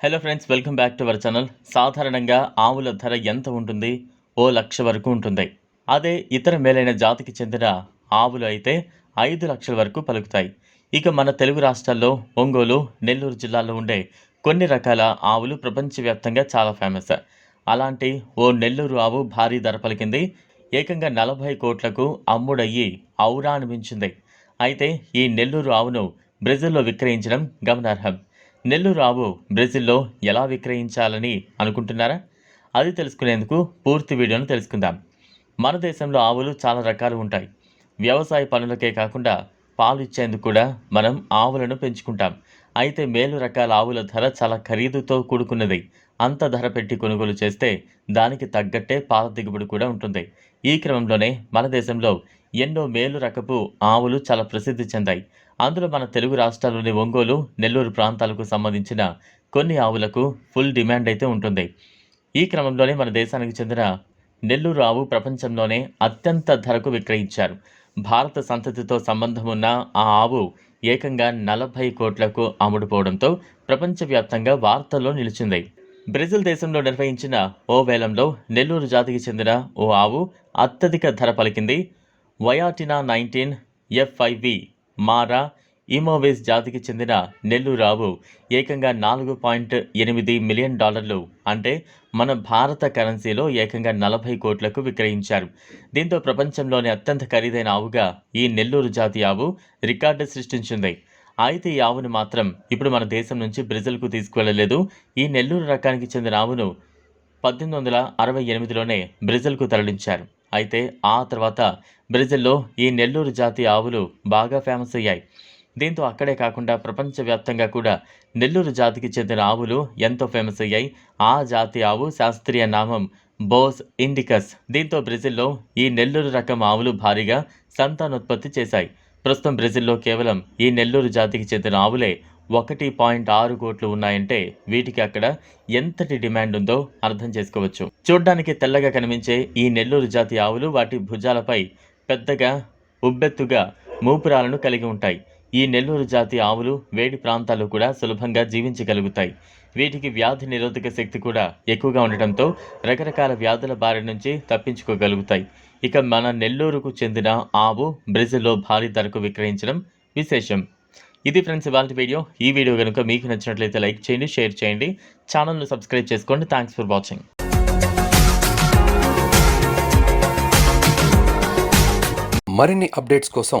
Hello friends welcome back to our channel సాధారణంగా ఆవుల ధర ఎంత ఉంటుంది? ఓ లక్ష వరకు ఉంటుంది. అదే ఇతర మేలైన జాతికి చెందిన ఆవులు అయితే ఐదు లక్షల వరకు పలుకుతాయి. ఇక మన తెలుగు రాష్ట్రాల్లో ఒంగోలు నెల్లూరు జిల్లాలో ఉండే కొన్ని రకాల ఆవులు ప్రపంచవ్యాప్తంగా చాలా ఫేమస్ అలాంటి ఓ నెల్లూరు ఆవు భారీ ధర పలికింది. ఏకంగా నలభై కోట్లకు అమ్ముడయ్యి ఔరా అనిపించింది. అయితే ఈ నెల్లూరు ఆవును బ్రెజిల్లో విక్రయించడం గమనార్హం. నెల్లూరు ఆవు బ్రెజిల్లో ఎలా విక్రయించాలని అనుకుంటున్నారా? అది తెలుసుకునేందుకు పూర్తి వీడియోను తెలుసుకుందాం. మన దేశంలో ఆవులు చాలా రకాలు ఉంటాయి. వ్యవసాయ పనులకే కాకుండా పాలు ఇచ్చేందుకు కూడా మనం ఆవులను పెంచుకుంటాం. అయితే మేలు రకాల ఆవుల ధర చాలా ఖరీదుతో కూడుకున్నది. అంత ధర పెట్టి కొనుగోలు చేస్తే దానికి తగ్గట్టే పాల దిగుబడి కూడా ఉంటుంది. ఈ క్రమంలోనే మన దేశంలో ఎన్నో మేలు రకపు ఆవులు చాలా ప్రసిద్ధి చెందాయి. అందులో మన తెలుగు రాష్ట్రాల్లోని ఒంగోలు నెల్లూరు ప్రాంతాలకు సంబంధించిన కొన్ని ఆవులకు ఫుల్ డిమాండ్ అయితే ఉంటుంది. ఈ క్రమంలోనే మన దేశానికి చెందిన నెల్లూరు ఆవు ప్రపంచంలోనే అత్యంత ధరకు విక్రయించారు. భారత సంతతితో సంబంధం ఉన్న ఆ ఆవు ఏకంగా నలభై కోట్లకు అమ్ముడుపోవడంతో ప్రపంచవ్యాప్తంగా వార్తల్లో నిలిచింది. బ్రెజిల్ దేశంలో నిర్వహించిన ఓ వేలంలో నెల్లూరు జాతికి చెందిన ఓ ఆవు అత్యధిక ధర పలికింది. వయాటినా నైన్టీన్ ఎఫ్ఐవి మారా ఇమోవేస్ జాతికి చెందిన నెల్లూరు ఆవు ఏకంగా నాలుగు పాయింట్ ఎనిమిది మిలియన్ డాలర్లు అంటే మన భారత కరెన్సీలో ఏకంగా నలభై కోట్లకు విక్రయించారు. దీంతో ప్రపంచంలోనే అత్యంత ఖరీదైన ఆవుగా ఈ నెల్లూరు జాతి ఆవు రికార్డు సృష్టించింది. అయితే ఈ ఆవును మాత్రం ఇప్పుడు మన దేశం నుంచి బ్రెజిల్కు తీసుకువెళ్ళలేదు ఈ నెల్లూరు రకానికి చెందిన ఆవును పద్దెనిమిది వందల అరవై ఎనిమిదిలోనే బ్రెజిల్కు తరలించారు. అయితే ఆ తర్వాత బ్రెజిల్లో ఈ నెల్లూరు జాతి ఆవులు బాగా ఫేమస్ అయ్యాయి. దీంతో అక్కడే కాకుండా ప్రపంచవ్యాప్తంగా కూడా నెల్లూరు జాతికి చెందిన ఆవులు ఎంతో ఫేమస్ అయ్యాయి. ఆ జాతి ఆవు శాస్త్రీయ నామం బోస్ ఇండికస్. దీంతో బ్రెజిల్లో ఈ నెల్లూరు రకం ఆవులు భారీగా సంతానోత్పత్తి చేశాయి. ప్రస్తుతం బ్రెజిల్లో కేవలం ఈ నెల్లూరు జాతికి చెందిన ఆవులే ఒకటి పాయింట్ ఆరు కోట్లు ఉన్నాయంటే వీటికి అక్కడ ఎంతటి డిమాండ్ ఉందో అర్థం చేసుకోవచ్చు. చూడ్డానికి తెల్లగా కనిపించే ఈ నెల్లూరు జాతి ఆవులు వాటి భుజాలపై పెద్దగా ఉబ్బెత్తుగా మూపురాలను కలిగి ఉంటాయి. ఈ నెల్లూరు జాతి ఆవులు వేడి ప్రాంతాల్లో కూడా సులభంగా జీవించగలుగుతాయి. వీటికి వ్యాధి నిరోధక శక్తి కూడా ఎక్కువగా ఉండటంతో రకరకాల వ్యాధుల బారి నుంచి తప్పించుకోగలుగుతాయి. ఇక మన నెల్లూరుకు చెందిన ఆవు బ్రెజిల్లో భారీ ధరకు విక్రయించడం విశేషం. ఇది ఫ్రెండ్స్ ఇవాళ వీడియో. ఈ వీడియో కనుక మీకు నచ్చినట్లయితే లైక్ చేయండి షేర్ చేయండి. ఛానల్ను సబ్స్క్రైబ్ చేసుకోండి. Thanks for watching. మరిన్ని అప్డేట్స్ కోసం